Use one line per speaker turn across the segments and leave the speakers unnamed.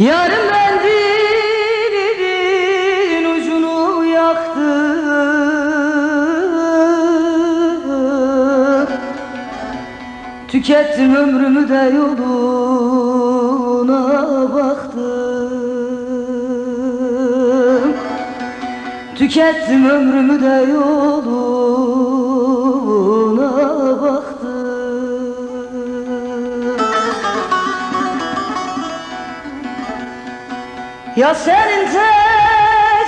Yarın mendilin ucunu yaktı Tükettim ömrümü de yoluna baktım. Tükettim ömrümü de yoluna Ya senin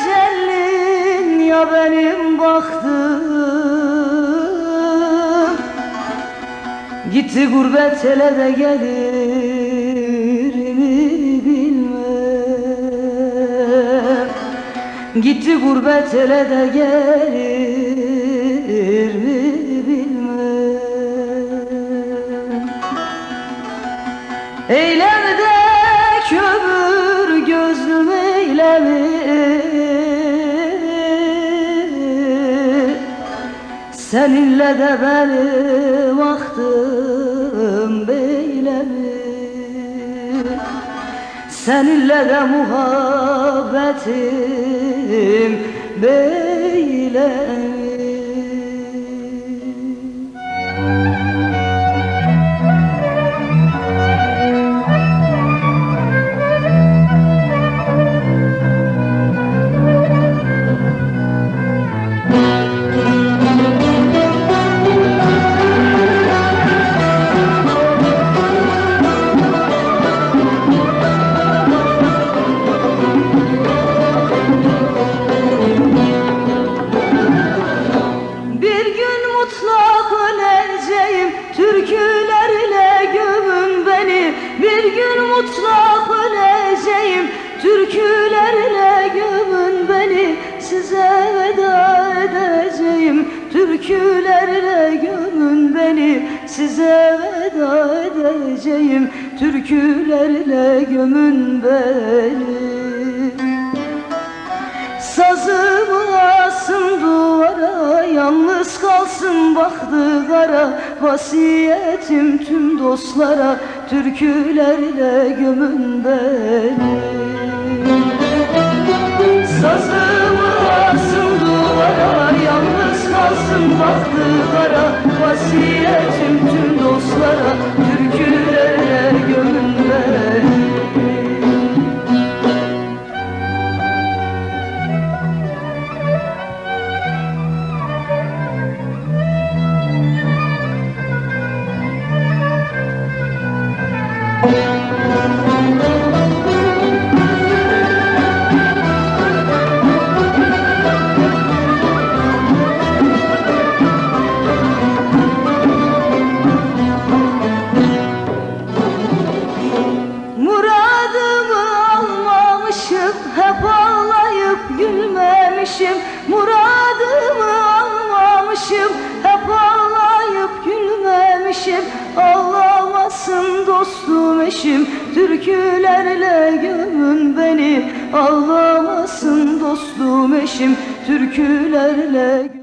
tecellin ya benim baktım Gitti gurbet ele de gelir mi bilmem. Gitti gurbet ele de gelir mi bilmem. Eylemde Seninle de benim aktım beylemi Seninle de muhabbetim beylemi Türkülerle gömün beni. Bir gün mutlak öleceğim. Türkülerle gömün beni. Size veda edeceğim. Türkülerle gömün beni. Size veda edeceğim. Türkülerle gömün beni. Sazımı Yalnız kalsın baktı kara Vasiyetim tüm dostlara Türkülerle gömün beni. Sazımı asın Hep ağlayıp gülmemişim. Muradımı almamışım Hep ağlayıp gülmemişim Ağlamasın dostum eşim Türkülerle gömün beni Ağlamasın dostum eşim Türkülerle